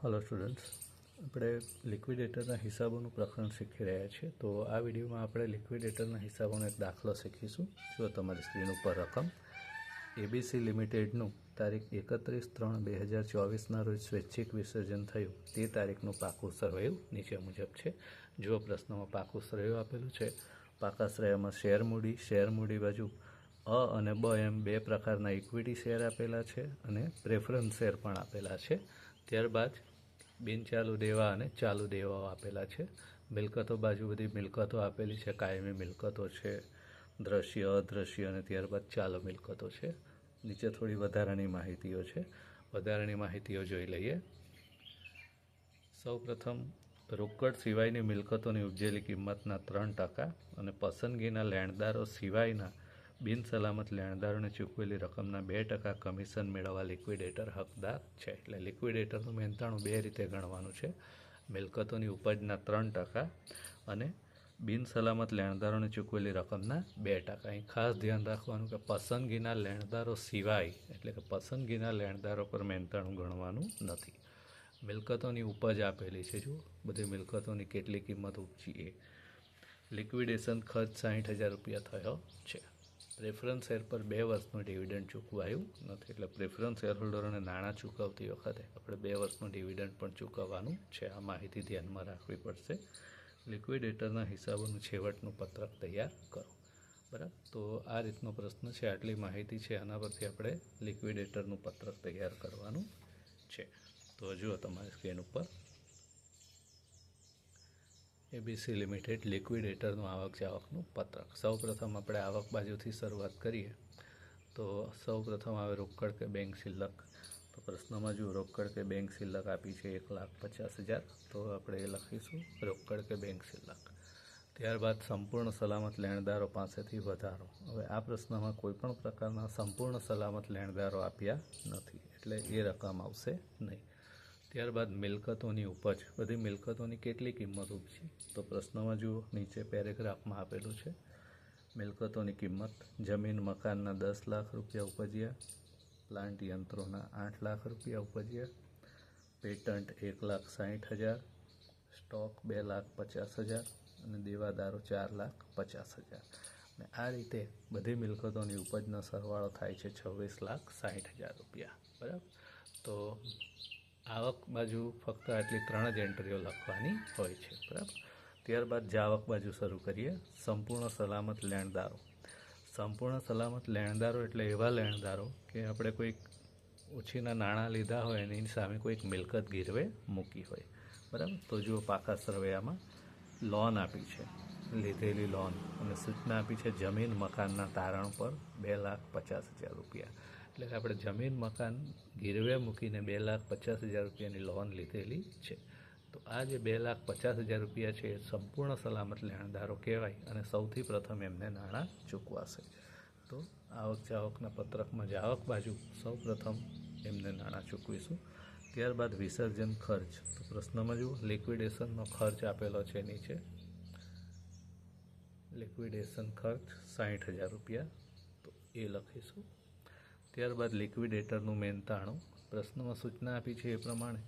Hello students આપણે લિક્વિડેટરના હિસાબોનું પ્રકરણ શીખી રહ્યા છીએ. તો આ વિડીયોમાં આપણે લિક્વિડેટરના હિસાબોનો એક દાખલો શીખીશું. જો તમારી સ્ક્રીન ઉપર રકમ એબીસી લિમિટેડનું તારીખ એકત્રીસ ત્રણ બે હજાર ચોવીસના રોજ સ્વૈચ્છિક વિસર્જન થયું. તે તારીખનું પાકું સરવૈયું નીચે મુજબ છે. જો પ્રશ્નમાં પાકું સરવૈયું આપેલું છે, પાકા શ્રેયમાં શેર મૂડી શેર મૂડી બાજુ અ અને બ એમ બે પ્રકારના ઇક્વિટી શેર આપેલા છે અને પ્રેફરન્સ શેર પણ આપેલા છે. ત્યારબાદ બિનચાલુ દેવા અને ચાલુ દેવાઓ આપેલા છે. મિલકતો બાજુ બધી મિલકતો આપેલી છે, કાયમી મિલકતો છે, દ્રશ્ય, અદ્રશ્ય અને ત્યારબાદ ચાલુ મિલકતો છે. નીચે થોડી વધારાની માહિતીઓ છે. વધારાની માહિતીઓ જોઈ લઈએ. સૌપ્રથમ, રોકડ સિવાયની મિલકતોની ઉપજેલી કિંમતના ત્રણ ટકા અને પસંદગીના લેણદારો સિવાયના બિનસલામત લેણદારોને ચૂકવેલી રકમના બે ટકા કમિશન મેળવવા લિક્વિડેટર હકદાર છે. એટલે લિક્વિડેટરનું મહેનતાણું બે રીતે ગણવાનું છે. મિલકતોની ઉપજના ત્રણ ટકા અને બિનસલામત લેણદારોને ચૂકવેલી રકમના બે ટકા. અહીં ખાસ ધ્યાન રાખવાનું કે પસંદગીના લેણદારો સિવાય, એટલે કે પસંદગીના લેણદારો પર મહેનતાણું ગણવાનું નથી. મિલકતોની ઉપજ આપેલી છે જો બધી મિલકતોની કેટલી કિંમત ઉપજી એ. લિક્વિડેશન ખર્ચ સાઠ હજાર રૂપિયા થયો છે. પ્રેફરન્સ શેર પર બે વર્ષનું ડિવિડન્ડ ચૂકવાયું નથી. એટલે પ્રેફરન્સ શેર હોલ્ડરોને નાણાં ચૂકવતી વખતે આપણે બે વર્ષનું ડિવિડન્ડ પણ ચૂકવવાનું છે. આ માહિતી ધ્યાનમાં રાખવી પડશે. લિક્વિડેટરના હિસાબોનું છેવટનું પત્રક તૈયાર કરો. બરાબર? તો આ રીતનો પ્રશ્ન છે. આટલી માહિતી છે. આના પરથી આપણે લિક્વિડેટરનું પત્રક તૈયાર કરવાનું છે. તો જુઓ તમારી સ્ક્રીન ઉપર. એબીસી લિમિટેડ લિક્વિડેટરનું આવક જાવકનું પત્રક. સૌપ્રથમ આપણે આવક બાજુથી શરૂઆત કરીએ. તો સૌપ્રથમ આવે રોકડ કે બેંક શિલ્લક? તો પ્રશ્નમાં જો રોકડ કે બેંક શિલ્લક આપી છે એક લાખ પચાસ હજાર, તો આપણે એ લખીશું રોકડ કે બેંક શિલ્લક. ત્યારબાદ સંપૂર્ણ સલામત લેણદારો પાસેથી વધારો. હવે આ પ્રશ્નમાં કોઈપણ પ્રકારના સંપૂર્ણ સલામત લેણદારો આપ્યા નથી, એટલે એ રકમ આવશે નહીં. ત્યારબાદ મિલકતોની ઉપજ. બધી મિલકતોની કેટલી કિંમત ઉપજી? તો પ્રશ્નમાં જુઓ. નીચે પેરેગ્રાફમાં આપેલું છે. મિલકતોની કિંમત. જમીન મકાનના દસ લાખ રૂપિયા ઉપજ્યા. પ્લાન્ટ યંત્રોના આઠ લાખ રૂપિયા ઉપજ્યા. પેટન્ટ એક લાખ સાઠ હજાર. સ્ટોક બે લાખ પચાસ હજાર. અને દેવાદારો ચાર લાખ પચાસ હજાર. અને આ રીતે બધી મિલકતોની ઉપજનો સરવાળો થાય છે છવ્વીસ લાખ સાઠ હજાર રૂપિયા. બરાબર? તો આવક બાજુ ફક્ત આટલી ત્રણ જ એન્ટ્રીઓ લખવાની હોય છે, બરાબર? ત્યારબાદ જાવક બાજુ શરૂ કરીએ, સંપૂર્ણ સલામત લેણદારો. સંપૂર્ણ સલામત લેણદારો એટલે એવા લેણદારો કે આપણે કોઈક ઓછીના નાણાં લીધા હોય અને એની સામે કોઈક મિલકત ગીરવે મૂકી હોય, બરાબર? તો જુઓ પાકા સરવૈયામાં લોન આપી છે, લીધેલી લોન અને સૂચના આપી છે જમીન મકાનના તારણ પર બે લાખ પચાસ હજાર રૂપિયા. એટલે કે આપણે જમીન, મકાન ગીરવે મૂકીને બે લાખ પચાસ હજાર રૂપિયાની લોન લીધેલી છે. તો આ જે બે લાખ પચાસ હજાર રૂપિયા છે એ સંપૂર્ણ સલામત લેણદારો કહેવાય અને સૌથી પ્રથમ એમને નાણાં ચૂકવાશે. તો આવક જાવકના પત્રકમાં જાવક બાજુ સૌ પ્રથમ એમને નાણાં ચૂકવીશું. ત્યારબાદ વિસર્જન ખર્ચ. તો પ્રશ્નમાં જુઓ, લિક્વિડેશનનો ખર્ચ આપેલો છે નીચે. લિક્વિડેશન ખર્ચ સાઠ હજાર રૂપિયા. તો એ લખીશું. ત્યારબાદ લિક્વિડેટરનું મહેનતાણું પ્રશ્નમાં સૂચના આપી છે એ પ્રમાણે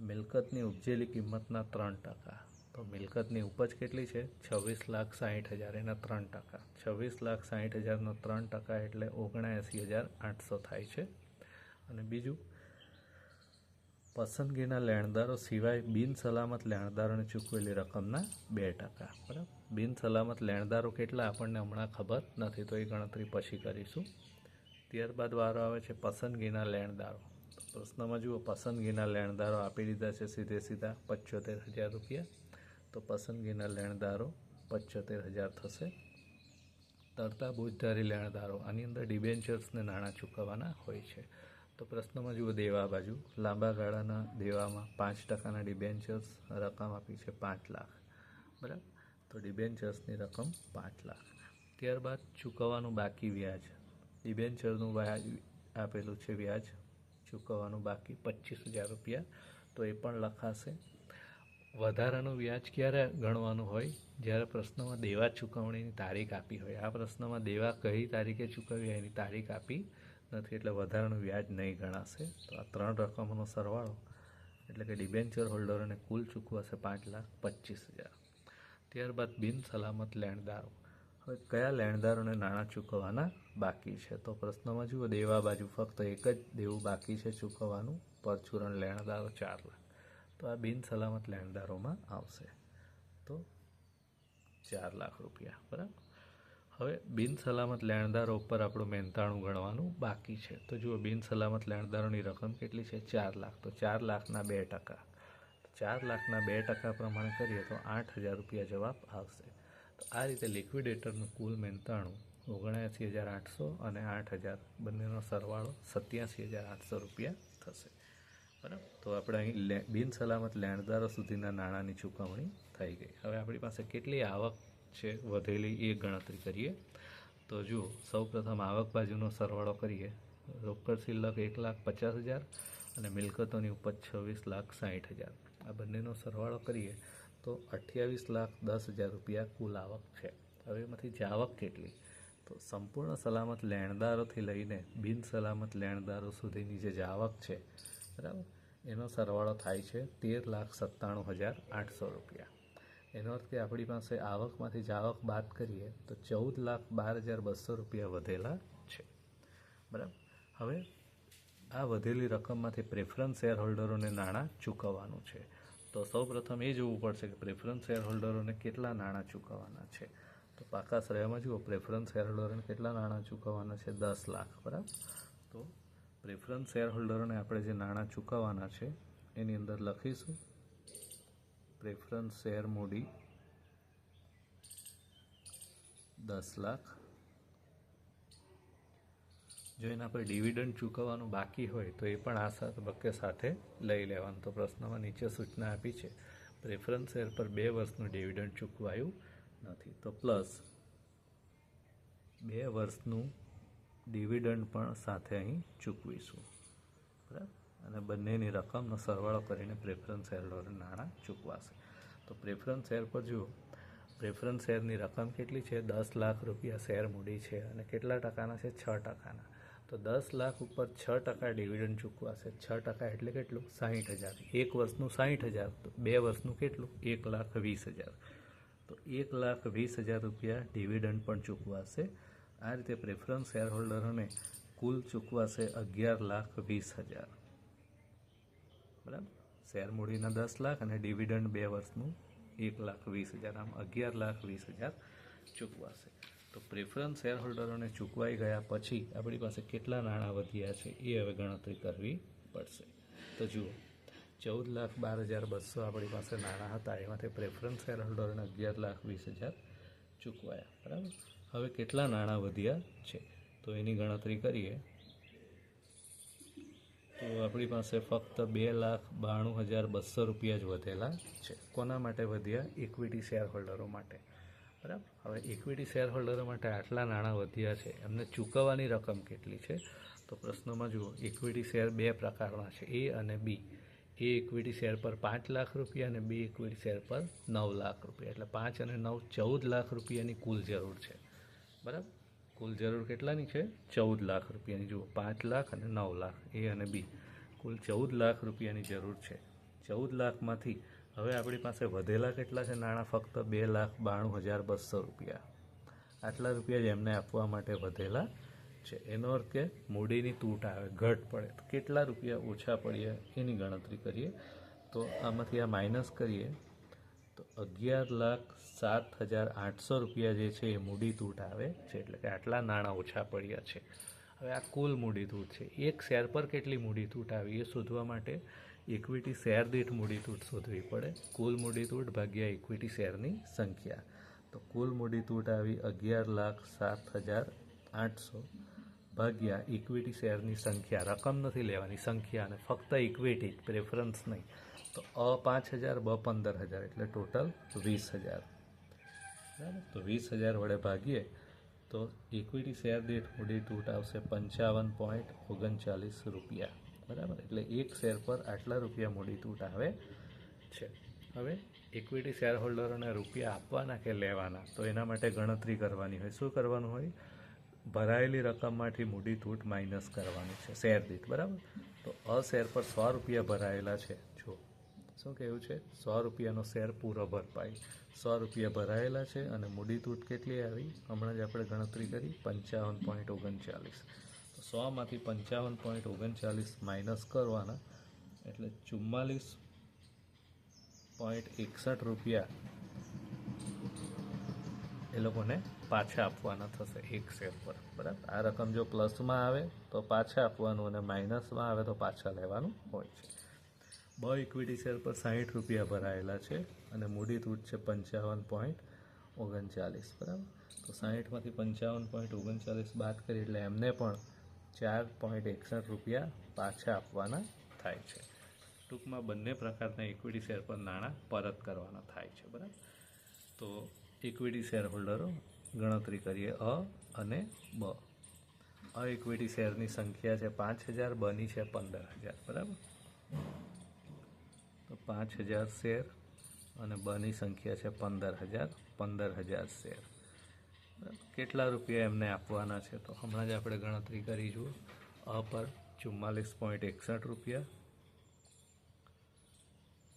મિલકતની ઉપજેલી કિંમતના ત્રણ ટકા. તો મિલકતની ઉપજ કેટલી છે? છવ્વીસ લાખ સાઠ હજાર. એના ત્રણ ટકા. છવ્વીસ લાખ સાઠ હજારના ત્રણ ટકા એટલે ઓગણએંસી હજાર આઠસો થાય છે. અને બીજું, પસંદગીના લેણદારો સિવાય બિન સલામત લેણદારોને ચૂકવેલી રકમના બે ટકા. બરાબર? બિન સલામત લેણદારો કેટલા? આપણને હમણાં ખબર નથી, તો એ ગણતરી પછી કરીશું. ત્યારબાદ વારો આવે છે પસંદગીના લેણદારો. પ્રશ્નમાં જુઓ, પસંદગીના લેણદારો આપી દીધા છે સીધે સીધા પચોતેર હજાર રૂપિયા. તો પસંદગીના લેણદારો પચોતેર હજાર થશે. તરતા બોજધારી લેણદારો, આની અંદર ડિબેન્ચર્સને નાણાં ચૂકવવાના હોય છે. તો પ્રશ્નમાં જુઓ, દેવા બાજુ, લાંબા ગાળાના દેવામાં પાંચ ટકાના ડિબેન્ચર્સ રકમ આપી છે પાંચ લાખ. બરાબર? તો ડિબેન્ચર્સની રકમ પાંચ લાખ. ત્યારબાદ ચૂકવવાનું બાકી વ્યાજ. ડિબેન્ચરનું વ્યાજ આપેલું છે વ્યાજ. ચૂકવવાનું બાકી પચીસ હજાર રૂપિયા. તો એ પણ લખાશે. વધારાનું વ્યાજ ક્યારે ગણવાનું હોય? જ્યારે પ્રશ્નમાં દેવા ચૂકવણીની તારીખ આપી હોય. આ પ્રશ્નમાં દેવા કઈ તારીખે ચૂકવી એની તારીખ આપી નથી. એટલે વધારાનું વ્યાજ નહીં ગણાશે. તો આ ત્રણ રકમોનો સરવાળો. એટલે કે ડિબેન્ચર હોલ્ડરોને કુલ ચૂકવાશે પાંચ લાખ પચીસ હજાર. ત્યારબાદ બિન સલામત લેણદારો. હવે કયા લેણદારોને નાણાં ચૂકવવાના? બાકી છે. તો પ્રશ્નમાં જુઓ, દેવા બાજુ ફક્ત એક જ દેવું બાકી છે ચૂકવવાનું. પરચુરણ લેણદારો ચાર લાખ. તો આ બિન સલામત લેણદારોમાં આવશે. તો ચાર લાખ રૂપિયા, બરાબર? હવે બિન સલામત લેણદારો ઉપર આપણું મહેનતાણું ગણવાનું બાકી છે. તો જુઓ, બિન સલામત લેણદારોની રકમ કેટલી છે? ચાર લાખ. તો ચાર લાખના બે ટકા. ચાર લાખના બે ટકા પ્રમાણે કરીએ તો આઠ હજાર રૂપિયા જવાબ આવશે. તો આ રીતે લિક્વિડેટરનું કુલ મહેનતાણું ઓગણએંસી હજાર આઠસો અને આઠ હજાર બંનેનો સરવાળો સત્યાસી હજાર આઠસો રૂપિયા થશે. બરાબર? તો આપણે અહીં બિન સલામત લેણદારો સુધીના નાણાંની ચૂકવણી થઈ ગઈ. હવે આપણી પાસે કેટલી આવક છે વધેલી એ ગણતરી કરીએ. તો જુઓ, સૌપ્રથમ આવક બાજુનો સરવાળો કરીએ. રોકડ શિલ્લક એક લાખ પચાસ હજાર અને મિલકતોની ઉપજ છવ્વીસ લાખ સાઠ હજાર. આ બંનેનો સરવાળો કરીએ તો અઠ્યાવીસ લાખ દસ હજાર રૂપિયા કુલ આવક છે. હવે એમાંથી જાવક કેટલી? તો સંપૂર્ણ સલામત લેણદારોથી લઈને બિન સલામત લેણદારો સુધીની જે આવક છે. બરાબર? એનો સરવાળો થાય છે તેર લાખ સત્તાણું હજાર આઠસો રૂપિયા. એનો અર્થ કે આપણી પાસે આવકમાંથી જાવક બાદ કરીએ તો ચૌદ લાખ બાર હજાર બસો રૂપિયા વધેલા છે. બરાબર? હવે આ વધેલી રકમમાંથી પ્રેફરન્સ શેર હોલ્ડરોને નાણાં ચૂકવવાનું છે. તો સૌપ્રથમ એ જોવું પડશે કે પ્રેફરન્સ શેર હોલ્ડરોને કેટલા નાણાં ચૂકવવાના છે. તો પાકા શ્રેયામાં જુઓ પ્રેફરન્સ શેર હોલ્ડરોને કેટલા નાણાં ચૂકવવાના છે? દસ લાખ, બરાબર? તો પ્રેફરન્સ શેર હોલ્ડરોને આપણે જે નાણાં ચૂકવવાના છે, એની અંદર લખીશું. પ્રેફરન્સ શેર મૂડી દસ લાખ. જો એના પર ડિવિડન્ડ ચૂકવવાનું બાકી હોય, તો એ પણ આ તબક્કે સાથે લઈ લેવાનું. તો પ્રશ્નમાં નીચે સૂચના આપી છે. પ્રેફરન્સ શેર પર બે વર્ષનું ડિવિડન્ડ ચૂકવાયું. નથી. તો પ્લસ બે વર્ષનું ડિવિડન્ડ પણ સાથે અહીં ચૂકવીશું. બરાબર? અને બંનેની રકમનો સરવાળો કરીને પ્રેફરન્સ શેર નાણાં ચૂકવાશે. તો પ્રેફરન્સ શેર પર જુઓ. પ્રેફરન્સ શેરની રકમ કેટલી છે? દસ લાખ રૂપિયા શેર મૂડી છે અને કેટલા ટકાના છે? છ ટકાના. તો દસ લાખ ઉપર છ ટકા ડિવિડન્ડ ચૂકવાશે. છ ટકા એટલે કેટલું? સાહીઠ હજાર. એક વર્ષનું સાહીઠ હજાર. બે વર્ષનું કેટલું? એક લાખ વીસ હજાર. તો એક લાખ વીસ હજાર રૂપિયા ડિવિડન્ડ પણ ચૂકવાશે. આ રીતે પ્રેફરન્સ શેર હોલ્ડરોને કુલ ચૂકવાશે અગિયાર લાખ વીસ હજાર. બરાબર? શેર મૂડીના દસ લાખ અને ડિવિડન્ડ બે વર્ષનું એક લાખ વીસ હજાર. આમ અગિયાર લાખ વીસ હજાર ચૂકવાશે. તો પ્રેફરન્સ શેર હોલ્ડરોને ચૂકવાઈ ગયા પછી આપણી પાસે કેટલા નાણાં વધ્યા છે એ હવે ગણતરી કરવી પડશે. તો જુઓ. ચૌદ લાખ બાર હજાર બસો આપણી પાસે નાણાં હતા. એમાંથી પ્રેફરન્સ શેર હોલ્ડરોને અગિયાર લાખ વીસ હજાર ચૂકવાયા. બરાબર? હવે કેટલા નાણાં વધ્યા છે? તો એની ગણતરી કરીએ. તો આપણી પાસે ફક્ત બે લાખ બાણું હજાર બસો રૂપિયા જ વધેલા છે. કોના માટે વધ્યા? ઇક્વિટી શેર હોલ્ડરો માટે. બરાબર? હવે ઇક્વિટી શેર હોલ્ડરો માટે આટલા નાણાં વધ્યા છે. એમને ચૂકવવાની રકમ કેટલી છે? તો પ્રશ્નમાં જુઓ ઇક્વિટી શેર બે પ્રકારના છે. એ અને બી એ ઇક્વિટી શેર પર પાંચ લાખ રૂપિયા અને બી ઇક્વિટી શેર પર નવ લાખ રૂપિયા. એટલે પાંચ અને નવ ચૌદ લાખ રૂપિયાની કુલ જરૂર છે. બરાબર? કુલ જરૂર કેટલાની છે? ચૌદ લાખ રૂપિયાની. જુઓ, પાંચ લાખ અને નવ લાખ. એ અને બી. કુલ ચૌદ લાખ રૂપિયાની જરૂર છે. ચૌદ લાખમાંથી હવે આપણી પાસે વધેલા કેટલા છે? નાણાં ફક્ત બે લાખ બાણું હજાર બસો રૂપિયા. આટલા રૂપિયા જ એમને આપવા માટે વધેલા છે. એનો અર્થ કે મૂડીની તૂટ આવે, ઘટ પડે. કેટલા રૂપિયા ઓછા પડ્યા એની ગણતરી કરીએ. તો આમાંથી આ માઇનસ કરીએ, તો અગિયાર લાખ સાત હજાર આઠસો રૂપિયા જે છે એ મૂડી તૂટ આવે છે. એટલે કે આટલા નાણાં ઓછા પડ્યા છે. હવે આ કુલ મૂડી તૂટ છે. એક શેર પર કેટલી મૂડી તૂટ આવી એ શોધવા માટે ઇક્વિટી શેર દીઠ મૂડી તૂટ શોધવી પડે. કુલ મૂડી તૂટ ભાગ્યા ઇક્વિટી શેરની સંખ્યા. તો કુલ મૂડી તૂટ આવી અગિયાર લાખ સાત હજાર આઠસો. ભાગ્યા ઇક્વિટી શેરની સંખ્યા, રકમ નથી લેવાની સંખ્યા અને ફક્ત ઇક્વિટી પ્રેફરન્સ નહીં. તો અ પાંચ હજાર, બ પંદર હજાર, એટલે ટોટલ વીસ હજાર. બરાબર? તો વીસ હજાર વડે ભાગીએ, તો ઇક્વિટી શેર દીઠ મૂડી તૂટ આવશે પંચાવન પોઈન્ટ ઓગણચાલીસ રૂપિયા. બરાબર? એટલે એક શેર પર આટલા રૂપિયા મૂડી તૂટ આવે છે. હવે ઇક્વિટી શેર હોલ્ડરોને રૂપિયા આપવાના કે લેવાના? તો એના માટે ગણતરી કરવાની હોય. શું કરવાનું હોય? ભરાયેલી રકમમાંથી મૂડી તૂટ માઇનસ કરવાની છે. શેર દીઠ, બરાબર? તો અ શેર પર સો રૂપિયા ભરાયેલા છે. જો, શું કહેવું છે? સો રૂપિયાનો શેર પૂરો ભરપાઈ. સો રૂપિયા ભરાયેલા છે અને મૂડી તૂટ કેટલી આવી? હમણાં જ આપણે ગણતરી કરી, પંચાવન પોઈન્ટ ઓગણચાલીસ. તો સોમાંથી પંચાવન પોઈન્ટ ઓગણચાલીસ માઇનસ કરવાના, એટલે ચુમ્માલીસ પોઈન્ટ એકસઠ રૂપિયા એ લોકોને પાછા આપવાના થશે એક શેર પર. બરાબર? આ રકમ જો પ્લસમાં આવે તો પાછા આપવાનું અને માઇનસમાં આવે તો પાછા લેવાનું હોય છે. બ ઇક્વિટી શેર પર સાહીઠ રૂપિયા ભરાયેલા છે અને મૂડી તૂટ છે પંચાવન પોઈન્ટ ઓગણચાલીસ. બરાબર? તો સાહીઠમાંથી પંચાવન પોઈન્ટ ઓગણચાલીસ બાદ કરી એટલે એમને પણ ચાર પોઈન્ટ એકસઠ રૂપિયા પાછા આપવાના થાય છે. ટૂંકમાં બંને પ્રકારના ઇક્વિટી શેર પર નાણાં પરત કરવાના થાય છે. બરાબર? તો ઇક્વિટી શેર હોલ્ડરો ગણતરી કરીએ. અ અને બ. અ ઇક્વિટી શેરની સંખ્યા છે પાંચ હજાર, બની છે પંદર હજાર. બરાબર? તો પાંચ હજાર શેર અને બની સંખ્યા છે પંદર હજાર પંદર હજાર શેર. કેટલા રૂપિયા એમને આપવાના છે? તો હમણાં જ આપણે ગણતરી કરી જુઓ. અ પર ચુમ્માલીસ પોઈન્ટ એકસઠ રૂપિયા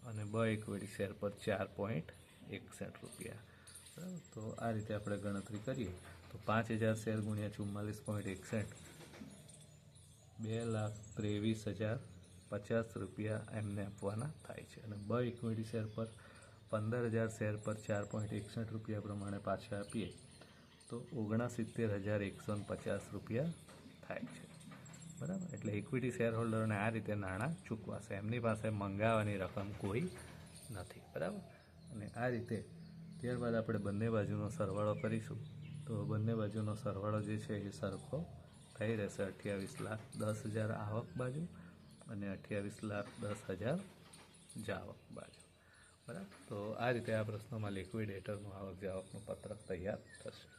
અને બ ઇક્વિટી શેર પર ચાર પોઈન્ટ એકસઠ રૂપિયા. બરાબર તો આ રીતે આપણે ગણતરી કરીએ. તો પાંચ હજાર શેર ગુણ્યા ચુમ્માલીસ પોઈન્ટ એકસઠ. બે લાખ ત્રેવીસ હજાર પચાસ રૂપિયા એમને આપવાના થાય છે. અને બ ઇક્વિટી શેર પર પંદર હજાર શેર પર ચાર પોઈન્ટ એકસઠ રૂપિયા પ્રમાણે પાછા આપીએ, તો ઓગણસિત્તેર હજાર એકસો પચાસ રૂપિયા થાય છે. બરાબર? એટલે ઇક્વિટી શેર હોલ્ડરોને આ રીતે નાણાં ચૂકવાશે. એમની પાસે મંગાવવાની રકમ કોઈ નથી. બરાબર? અને આ રીતે ત્યારબાદ આપણે બંને બાજુનો સરવાળો કરીશું. તો બંને બાજુનો સરવાળો જે છે એ સરખો થઈ રહેશે. અઠ્યાવીસ લાખ દસ હજાર આવક બાજુ અને અઠ્યાવીસ લાખ દસ હજાર જાવક બાજુ. બરાબર? તો આ રીતે આ પ્રશ્નમાં લિક્વિડેટરનું આવક જાવકનું પત્રક તૈયાર થશે.